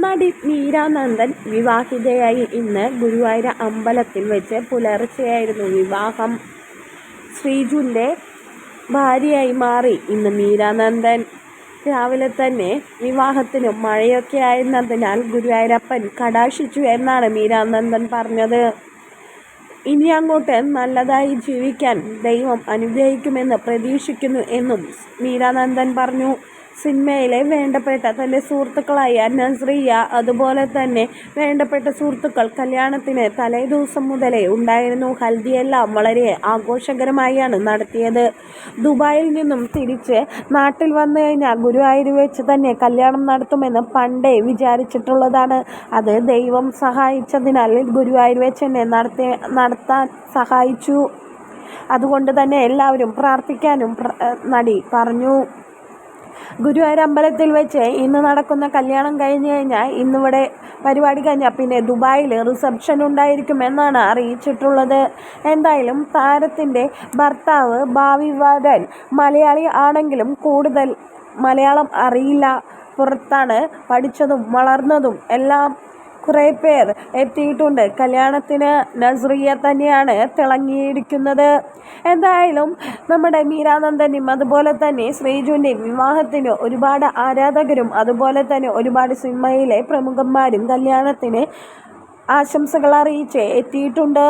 നടി മീരാനന്ദൻ വിവാഹിതയായി ഇന്ന് ഗുരുവായൂർ അമ്പലത്തിൽ വെച്ച് പുലർച്ചെയായിരുന്നു വിവാഹം. ശ്രീജുവിന്റെ ഭാര്യയായി മാറി ഇന്ന് മീരാനന്ദൻ. രാവിലെ തന്നെ വിവാഹത്തിനും മഴയൊക്കെ ആയിരുന്നതിനാൽ ഗുരുവായൂരപ്പൻ കടാക്ഷിച്ചു എന്നാണ് മീരാനന്ദൻ പറഞ്ഞത്. ഇനി അങ്ങോട്ട് നല്ലതായി ജീവിക്കാൻ ദൈവം അനുഗ്രഹിക്കുമെന്ന് പ്രതീക്ഷിക്കുന്നു എന്നും മീരാനന്ദൻ പറഞ്ഞു. സിനിമയിലെ വേണ്ടപ്പെട്ട തന്റെ സുഹൃത്തുക്കളായ നസ്രിയ അതുപോലെ തന്നെ വേണ്ടപ്പെട്ട സുഹൃത്തുക്കൾ കല്യാണത്തിന് തലേ ദിവസം മുതലേ ഉണ്ടായിരുന്നു. ഹൽദിയെല്ലാം വളരെ ആഘോഷകരമായാണ് നടത്തിയത്. ദുബായിൽ നിന്നും തിരിച്ച് നാട്ടിൽ വന്നു കഴിഞ്ഞാൽ ഗുരുവായൂർ വെച്ച് തന്നെ കല്യാണം നടത്തുമെന്ന് പണ്ടേ വിചാരിച്ചിട്ടുള്ളതാണ്. അത് ദൈവം സഹായിച്ചതിനാൽ ഗുരുവായൂർ വെച്ച് തന്നെ നടത്തി നടത്താൻ സഹായിച്ചു. അതുകൊണ്ട് തന്നെ എല്ലാവരും പ്രാർത്ഥിക്കാനും നടി പറഞ്ഞു. ഗുരുവായൂർ അമ്പലത്തിൽ വെച്ച് ഇന്ന് നടക്കുന്ന കല്യാണം കഴിഞ്ഞ് കഴിഞ്ഞാൽ ഇന്നിവിടെ പരിപാടി കഴിഞ്ഞാൽ പിന്നെ ദുബായിൽ റിസപ്ഷൻ ഉണ്ടായിരിക്കുമെന്നാണ് അറിയിച്ചിട്ടുള്ളത്. എന്തായാലും താരത്തിന്റെ ഭർത്താവ് ഭാവി വരൻ മലയാളി ആണെങ്കിലും കൂടുതൽ മലയാളം അറിയില്ല. പുറത്താണ് പഠിച്ചതും വളർന്നതും എല്ലാം കുറേ പേർ എത്തിയിട്ടുണ്ട്. കല്യാണത്തിന് നസ്രിയ തന്നെയാണ് തിളങ്ങിയിരിക്കുന്നത്. എന്തായാലും നമ്മുടെ മീരാനന്ദനും അതുപോലെ തന്നെ ശ്രീജുവിന്റെയും വിവാഹത്തിന് ഒരുപാട് ആരാധകരും അതുപോലെ തന്നെ ഒരുപാട് സിനിമയിലെ പ്രമുഖന്മാരും കല്യാണത്തിന് ആശംസകൾ അറിയിച്ച് എത്തിയിട്ടുണ്ട്.